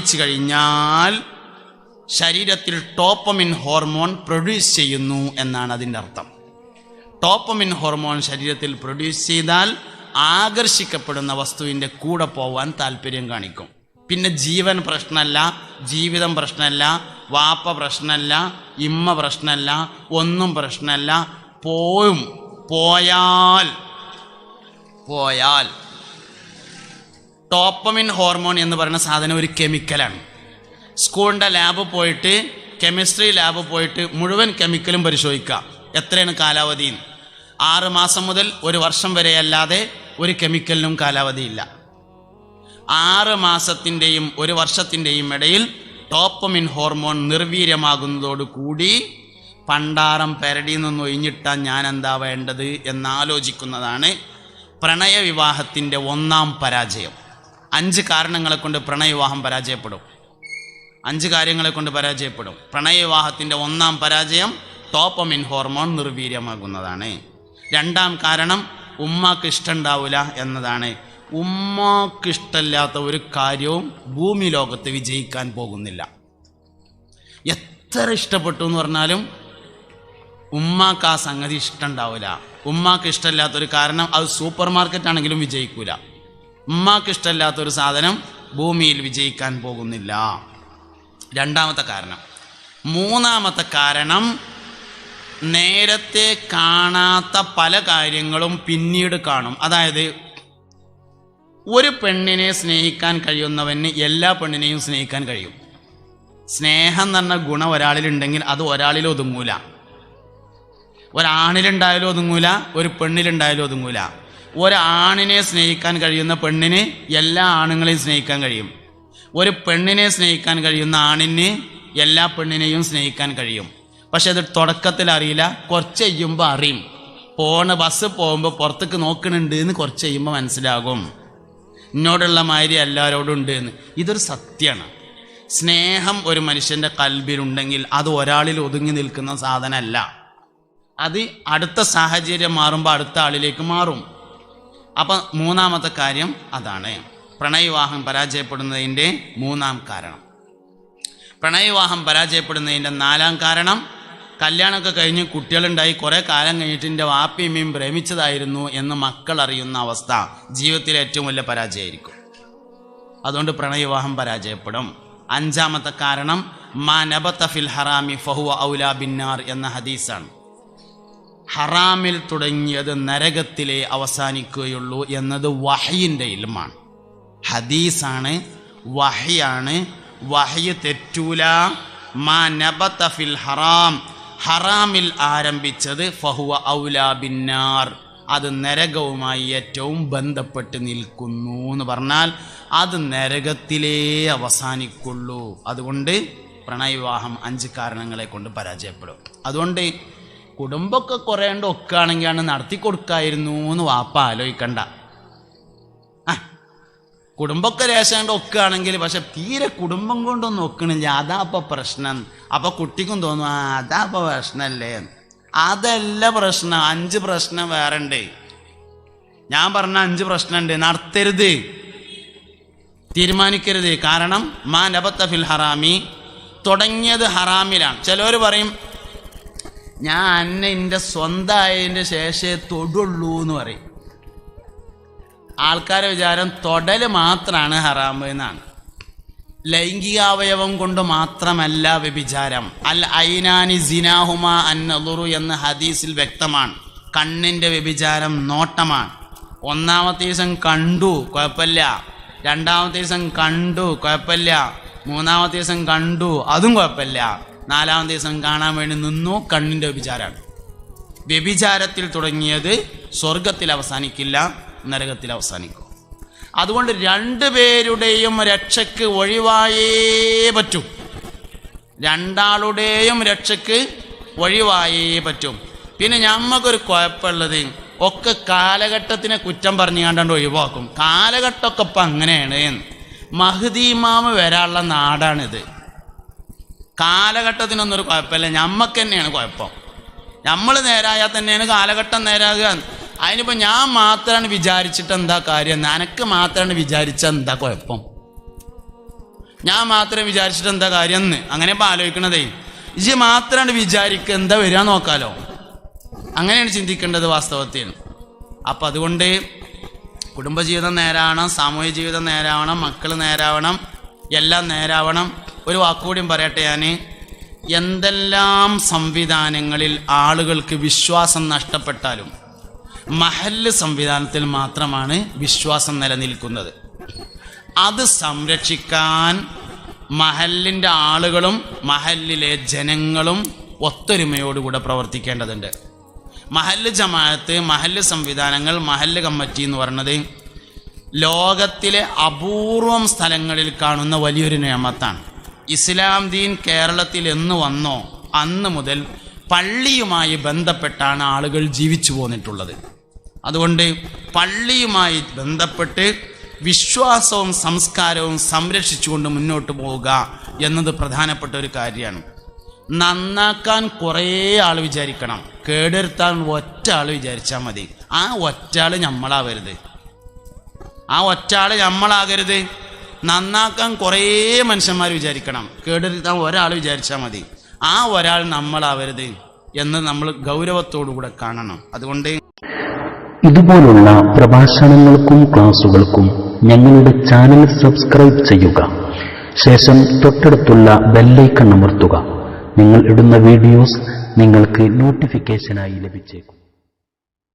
കഴിഞ്ഞാൽ ശരീരത്തിൽ dopamine hormone produce ചെയ്യുന്നു എന്നാണ് അതിന്റെ അർത്ഥം. ടോപ്പമിൻ ഹോർമോൺ ശരീരത്തിൽ പ്രൊഡ്യൂസ് ചെയ്താൽ ആകർഷിക്കപ്പെടുന്ന വസ്തുവിന്റെ കൂടെ പോവാൻ താല്പര്യം കാണിക്കും. പിന്നെ ജീവൻ പ്രശ്നമല്ല ജീവിതം പ്രശ്നമല്ല വാപ്പ പ്രശ്നമല്ല ഇമ്മ പ്രശ്നമല്ല ഒന്നും പ്രശ്നമല്ല. പോയും പോയാൽ പോയാൽ ടോപ്പമിൻ ഹോർമോൺ എന്ന് പറയുന്ന സാധനം ഒരു കെമിക്കലാണ്. സ്കൂളിന്റെ ലാബ് പോയിട്ട് കെമിസ്ട്രി ലാബ് പോയിട്ട് മുഴുവൻ കെമിക്കലും പരിശോധിക്കാം എത്രയാണ് കാലാവധി? ആറ് മാസം മുതൽ ഒരു വർഷം വരെ അല്ലാതെ ഒരു കെമിക്കലിനും കാലാവധിയില്ല ആറ് മാസത്തിന്റെയും ഒരു വർഷത്തിന്റെയും ഇടയിൽ ടോപ്പമിൻ ഹോർമോൺ നിർവീര്യമാകുന്നതോടുകൂടി പണ്ടാറം പെരടിയിൽ നിന്ന് ഒഴിഞ്ഞിട്ടാൽ ഞാൻ എന്താ വേണ്ടത് എന്നാലോചിക്കുന്നതാണ് പ്രണയവിവാഹത്തിന്റെ ഒന്നാം പരാജയം. അഞ്ച് കാരണങ്ങളെ കൊണ്ട് പ്രണയവിവാഹം പരാജയപ്പെടും. അഞ്ച് കാര്യങ്ങളെ കൊണ്ട് പരാജയപ്പെടും. പ്രണയവിവാഹത്തിന്റെ ഒന്നാം പരാജയം ടോപ്പമിൻ ഹോർമോൺ നിർവീര്യമാകുന്നതാണ്. രണ്ടാം കാരണം ഉമ്മാക്ക് ഇഷ്ടമുണ്ടാവില്ല എന്നതാണ്. ഉമ്മാക്ക് ഇഷ്ടമില്ലാത്ത ഒരു കാര്യവും ഭൂമി ലോകത്ത് വിജയിക്കാൻ പോകുന്നില്ല. എത്ര ഇഷ്ടപ്പെട്ടു എന്ന് പറഞ്ഞാലും ഉമ്മാക്ക് ആ സംഗതി ഇഷ്ടമുണ്ടാവില്ല ഉമ്മാക്ക് ഇഷ്ടമില്ലാത്തൊരു കാരണം അത് സൂപ്പർ മാർക്കറ്റ് ആണെങ്കിലും വിജയിക്കൂല. ഉമ്മാക്ക് ഇഷ്ടമില്ലാത്തൊരു സാധനം ഭൂമിയിൽ വിജയിക്കാൻ പോകുന്നില്ല. രണ്ടാമത്തെ കാരണം. മൂന്നാമത്തെ കാരണം നേരത്തെ കാണാത്ത പല കാര്യങ്ങളും പിന്നീട് കാണും. അതായത് ഒരു പെണ്ണിനെ സ്നേഹിക്കാൻ കഴിയുന്നവന് എല്ലാ പെണ്ണിനെയും സ്നേഹിക്കാൻ കഴിയും. സ്നേഹം എന്ന് ഗുണം ഒരാളിലുണ്ടെങ്കിൽ അത് ഒരാളിൽ ഒതുങ്ങൂല. ഒരാണിലുണ്ടായാലും ഒതുങ്ങൂല ഒരു പെണ്ണിലുണ്ടായാലും ഒതുങ്ങൂല. ഒരാണിനെ സ്നേഹിക്കാൻ കഴിയുന്ന പെണ്ണിന് എല്ലാ ആണുങ്ങളെയും സ്നേഹിക്കാൻ കഴിയും. ഒരു പെണ്ണിനെ സ്നേഹിക്കാൻ കഴിയുന്ന ആണിന് എല്ലാ പെണ്ണിനെയും സ്നേഹിക്കാൻ കഴിയും. പക്ഷെ അത് തുടക്കത്തിൽ അറിയില്ല കുറച്ച് കഴിയുമ്പോൾ അറിയും. പോണ ബസ് പോകുമ്പോൾ പുറത്തേക്ക് നോക്കണുണ്ട് എന്ന് കുറച്ച് കഴിയുമ്പോൾ മനസ്സിലാകും. എന്നോടുള്ള മാതിരി എല്ലാവരോടും ഉണ്ട് എന്ന് ഇതൊരു സത്യമാണ് സ്നേഹം ഒരു മനുഷ്യന്റെ കൽബിലുണ്ടെങ്കിൽ അത് ഒരാളിൽ ഒതുങ്ങി നിൽക്കുന്ന സാധനമല്ല. അത് അടുത്ത സാഹചര്യം മാറുമ്പോൾ അടുത്ത ആളിലേക്ക് മാറും. അപ്പം മൂന്നാമത്തെ കാര്യം അതാണ്. പ്രണയവിവാഹം പരാജയപ്പെടുന്നതിന്റെ മൂന്നാം കാരണം. പ്രണയവിവാഹം പരാജയപ്പെടുന്നതിന്റെ നാലാം കാരണം കല്യാണമൊക്കെ കഴിഞ്ഞ് കുട്ടികളുണ്ടായി കുറേ കാലം കഴിഞ്ഞിട്ട് എന്റെ വാപ്പിയമ്മയും പ്രേമിച്ചതായിരുന്നു എന്ന് മക്കൾ അറിയുന്ന അവസ്ഥ ജീവിതത്തിലെ ഏറ്റവും വലിയ പരാജയമായിരിക്കും. അതുകൊണ്ട് പ്രണയവിവാഹം പരാജയപ്പെടും. അഞ്ചാമത്തെ കാരണം മാ നബത്ത ഫിൽ ഹറാമി ഫഹുവ ഔലാ ബിന്നാർ എന്ന ഹദീസാണ്. ഹറാമിൽ തുടങ്ങിയത് നരകത്തിലെ അവസാനിക്കുകയുള്ളൂ എന്നത് വഹയിന്റെ ഇൽമാണ്. ഹദീസാണ് വഹയാണ് വഹയ് തെറ്റൂല. മാ നബത്ത ഫിൽ ഹറാം. ഹറാമിൽ ആരംഭിച്ചത് ഫഹുവ ഔലാ ബിന്നാർ. അത് നരകവുമായി ഏറ്റവും ബന്ധപ്പെട്ട് നിൽക്കുന്നു എന്ന് പറഞ്ഞാൽ അത് നരകത്തിലേ അവസാനിക്കുള്ളൂ. അതുകൊണ്ട് പ്രണയവിവാഹം അഞ്ച് കാരണങ്ങളെ കൊണ്ട് പരാജയപ്പെടും. അതുകൊണ്ട് കുടുംബമൊക്കെ കുറേണ്ട ഒക്കുകയാണെങ്കിലാണ് നടത്തി കൊടുക്കായിരുന്നു എന്ന് വാപ്പ ആലോചിക്കണ്ട. കുടുംബമൊക്കെ രേശാണ്ട് ഒക്കുകയാണെങ്കിൽ പക്ഷെ തീരെ കുടുംബം കൊണ്ടൊന്നും ഒക്കണില്ല. അതാ അപ്പൊ പ്രശ്നം. അപ്പൊ കുട്ടിക്കും തോന്നും ആ അതാ അപ്പൊ പ്രശ്നമല്ലേ അതല്ല പ്രശ്നം. അഞ്ച് പ്രശ്നം വേറെ ഉണ്ട് ഞാൻ പറഞ്ഞ അഞ്ച് പ്രശ്നമുണ്ട് നടത്തരുത്. തീരുമാനിക്കരുത്. കാരണം മാ നബത്ത ഫിൽ ഹറാമി തുടങ്ങിയത് ഹറാമിലാണ്. ചിലവർ പറയും ഞാൻ അന്നെ എന്റെ സ്വന്തമായതിന്റെ ശേഷേ തൊടുള്ളൂ എന്ന് പറയും. ആൾക്കാരെ വിചാരം തൊടൽ മാത്രമാണ് ഹറാമ് എന്നാണ്. ലൈംഗികാവയവം കൊണ്ട് മാത്രമല്ല വ്യഭിചാരം. അൽ ഐനാനി സിനാഹുമ അന്നലുറു എന്ന ഹദീസിൽ വ്യക്തമാണ്. കണ്ണിന്റെ വ്യഭിചാരം നോട്ടമാണ്. ഒന്നാമത്തെ ദിവസം കണ്ടു കുഴപ്പമില്ല. രണ്ടാമത്തെ ദിവസം കണ്ടു കുഴപ്പമില്ല. മൂന്നാമത്തെ ദിവസം കണ്ടു അതും കുഴപ്പമില്ല. നാലാമത്തെ ദിവസം കാണാൻ വേണ്ടി നിന്നു. കണ്ണിന്റെ വ്യഭിചാരമാണ് വ്യഭിചാരത്തിൽ തുടങ്ങിയത് സ്വർഗത്തിൽ അവസാനിക്കില്ല നരകത്തിൽ അവസാനിക്കും. അതുകൊണ്ട് രണ്ടു പേരുടെയും രക്ഷയ്ക്ക് ഒഴിവായേ പറ്റും. രണ്ടാളുടെയും രക്ഷയ്ക്ക് ഒഴിവായേ പറ്റും. പിന്നെ ഞമ്മക്കൊരു കുഴപ്പമുള്ളത് ഒക്കെ കാലഘട്ടത്തിനെ കുറ്റം പറഞ്ഞു കണ്ടാണ്ട് ഒഴിവാക്കും. കാലഘട്ടമൊക്കെ ഇപ്പം അങ്ങനെയാണ് മഹദീമാമ വരാനുള്ള നാടാണിത്. കാലഘട്ടത്തിനൊന്നൊരു കുഴപ്പമില്ല. ഞമ്മക്ക് തന്നെയാണ് കുഴപ്പം. നമ്മൾ നേരായാൽ തന്നെയാണ് കാലഘട്ടം നേരാകുക. അതിനിപ്പോൾ ഞാൻ മാത്രമാണ് വിചാരിച്ചിട്ട് എന്താ കാര്യം? നനക്ക് മാത്രമാണ് വിചാരിച്ച എന്താ കുഴപ്പം? ഞാൻ മാത്രം വിചാരിച്ചിട്ട് എന്താ കാര്യം എന്ന്? അങ്ങനെ ഇപ്പം ആലോചിക്കണതേ. ഇജ് മാത്രമാണ് വിചാരിക്കുക എന്താ വരിക നോക്കാലോ. അങ്ങനെയാണ് ചിന്തിക്കേണ്ടത് വാസ്തവത്തിൽ. അപ്പം അതുകൊണ്ട് കുടുംബജീവിതം നേരാവണം സാമൂഹ്യ ജീവിതം നേരാവണം മക്കൾ നേരാവണം എല്ലാം നേരാവണം. ഒരു വാക്കുകൂടിയും പറയട്ടെ ഞാൻ എന്തെല്ലാം സംവിധാനങ്ങളിൽ ആളുകൾക്ക് വിശ്വാസം നഷ്ടപ്പെട്ടാലും മഹല്ല് സംവിധാനത്തിൽ മാത്രമാണ് വിശ്വാസം നിലനിൽക്കുന്നത്. അത് സംരക്ഷിക്കാൻ മഹലിന്റെ ആളുകളും മഹല്ലിലെ ജനങ്ങളും ഒത്തൊരുമയോടുകൂടെ പ്രവർത്തിക്കേണ്ടതുണ്ട്. മഹല്ല് ജമാഅത്ത് മഹല്ല് സംവിധാനങ്ങൾ മഹല്ല് കമ്മിറ്റി എന്ന് പറയുന്നത് ലോകത്തിലെ അപൂർവം സ്ഥലങ്ങളിൽ കാണുന്ന വലിയൊരു നിയമത്താണ്. ഇസ്ലാം ദീൻ കേരളത്തിൽ എന്ന് വന്നോ അന്ന് മുതൽ പള്ളിയുമായി ബന്ധപ്പെട്ടാണ് ആളുകൾ ജീവിച്ചു പോന്നിട്ടുള്ളത്. അതുകൊണ്ട് പള്ളിയുമായി ബന്ധപ്പെട്ട് വിശ്വാസവും സംസ്കാരവും സംരക്ഷിച്ചുകൊണ്ട് മുന്നോട്ട് പോവുക എന്നത് പ്രധാനപ്പെട്ട ഒരു കാര്യമാണ്. നന്നാക്കാൻ കുറേ ആൾ വിചാരിക്കണം. കേടെടുത്താൻ ഒറ്റ ആൾ വിചാരിച്ചാൽ മതി. ആ ഒറ്റ ആൾ നമ്മളാവരുത് ആ ഒറ്റ ആൾ നമ്മളാകരുത് നന്നാക്കാൻ കുറേ മനുഷ്യന്മാർ വിചാരിക്കണം. കേടുത്താൻ ഒരാൾ വിചാരിച്ചാൽ മതി. ആ ഒരാൾ നമ്മളാവരുത് എന്ന് നമ്മൾ ഗൗരവത്തോടുകൂടെ കാണണം. അതുകൊണ്ട് ഇതുപോലുള്ള പ്രഭാഷണങ്ങൾക്കും ക്ലാസുകൾക്കും ഞങ്ങളുടെ ചാനൽ സബ്സ്ക്രൈബ് ചെയ്യുക. ശേഷം തൊട്ടടുത്തുള്ള ബെല്ലൈക്കൺ അമർത്തുക. നിങ്ങൾ ഇടുന്ന വീഡിയോസ് നിങ്ങൾക്ക് നോട്ടിഫിക്കേഷനായി ലഭിച്ചേക്കും.